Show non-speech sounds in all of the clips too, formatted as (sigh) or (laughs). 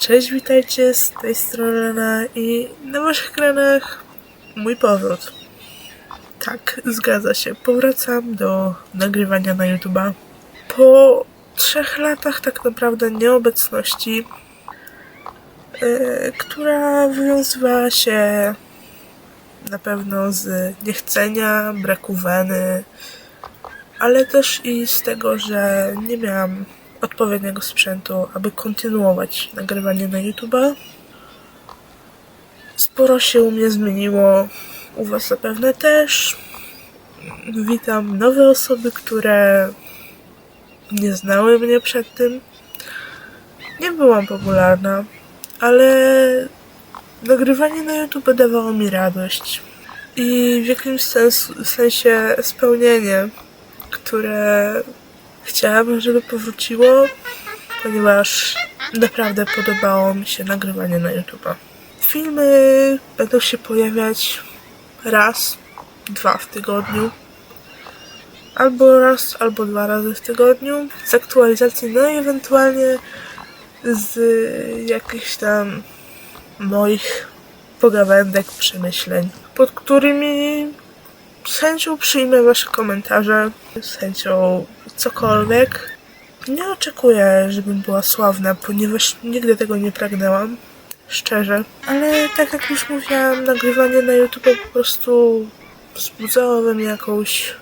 Cześć, witajcie z tej strony i na waszych ekranach mój powrót. Tak, zgadza się, powracam do nagrywania na YouTube'a. Po trzech latach tak naprawdę nieobecności, e, która wywiązywała się na pewno z niechcenia, braku weny, ale też i z tego, że nie miałam odpowiedniego sprzętu, aby kontynuować nagrywanie na YouTube'a. Sporo się u mnie zmieniło, u Was zapewne też. Witam nowe osoby, które nie znały mnie przed tym. Nie byłam popularna, ale nagrywanie na YouTube dawało mi radość i w jakimś sens, sensie spełnienie, które chciałabym, żeby powróciło, ponieważ naprawdę podobało mi się nagrywanie na YouTube'a. Filmy będą się pojawiać raz, dwa w tygodniu. Albo raz, albo dwa razy w tygodniu z aktualizacji, no i ewentualnie z jakichś tam moich pogawędek, przemyśleń, pod którymi z chęcią przyjmę Wasze komentarze, z chęcią cokolwiek. Nie oczekuję, żebym była sławna, ponieważ nigdy tego nie pragnęłam, szczerze. Ale tak jak już mówiłam, nagrywanie na YouTube po prostu wzbudzało we mnie jakąś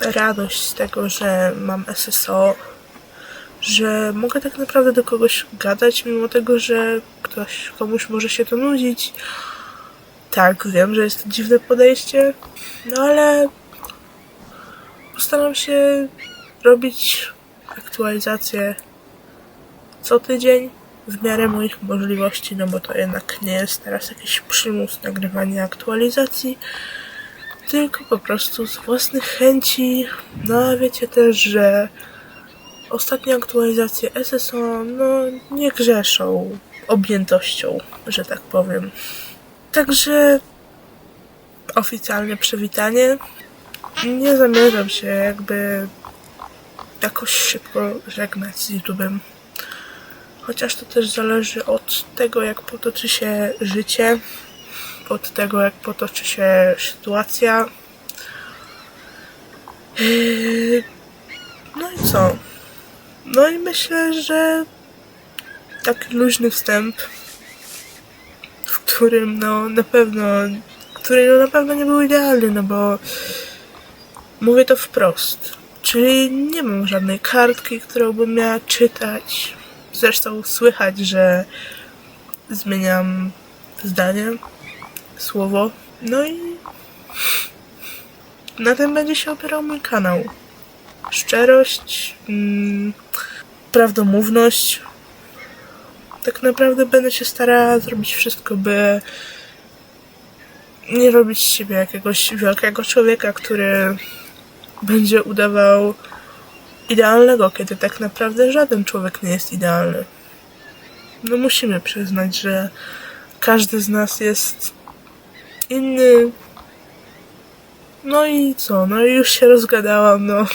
radość z tego, że mam SSO, że mogę tak naprawdę do kogoś gadać, mimo tego, że ktoś, komuś może się to nudzić. Tak, wiem, że jest to dziwne podejście, no ale postaram się robić aktualizacje co tydzień w miarę moich możliwości, no bo to jednak nie jest teraz jakiś przymus nagrywania aktualizacji, tylko po prostu z własnych chęci. No a wiecie też, że ostatnie aktualizacje SSO no nie grzeszą objętością, że tak powiem. Także oficjalne przywitanie. Nie zamierzam się jakby jakoś szybko żegnać z YouTube'em. Chociaż to też zależy od tego, jak potoczy się życie, od tego, jak potoczy się sytuacja. Yy, No i co? No i myślę, że taki luźny wstęp, w którym no na pewno, który no na pewno nie był idealny, no bo mówię to wprost. Czyli nie mam żadnej kartki, którą bym miała czytać. Zresztą słychać, że zmieniam zdanie, słowo. No i na tym będzie się opierał mój kanał. Szczerość, mm, prawdomówność. Tak naprawdę będę się starała zrobić wszystko, by nie robić z siebie jakiegoś wielkiego człowieka, który będzie udawał idealnego, kiedy tak naprawdę żaden człowiek nie jest idealny. No musimy przyznać, że każdy z nas jest inny. No i co? No i już się rozgadałam, no.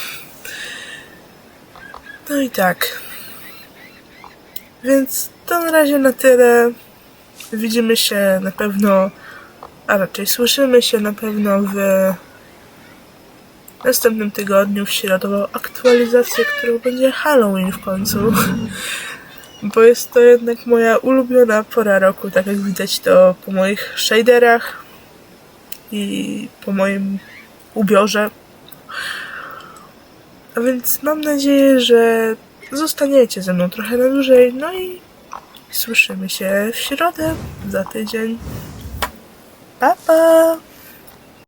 No i tak. Więc to na razie na tyle. Widzimy się na pewno, a raczej słyszymy się na pewno w następnym tygodniu w środową aktualizację, którą będzie Halloween w końcu. (laughs) Bo jest to jednak moja ulubiona pora roku, tak jak widać to po moich shaderach i po moim ubiorze. A więc mam nadzieję, że zostaniecie ze mną trochę na dłużej, no i słyszymy się w środę za tydzień. Pa, pa!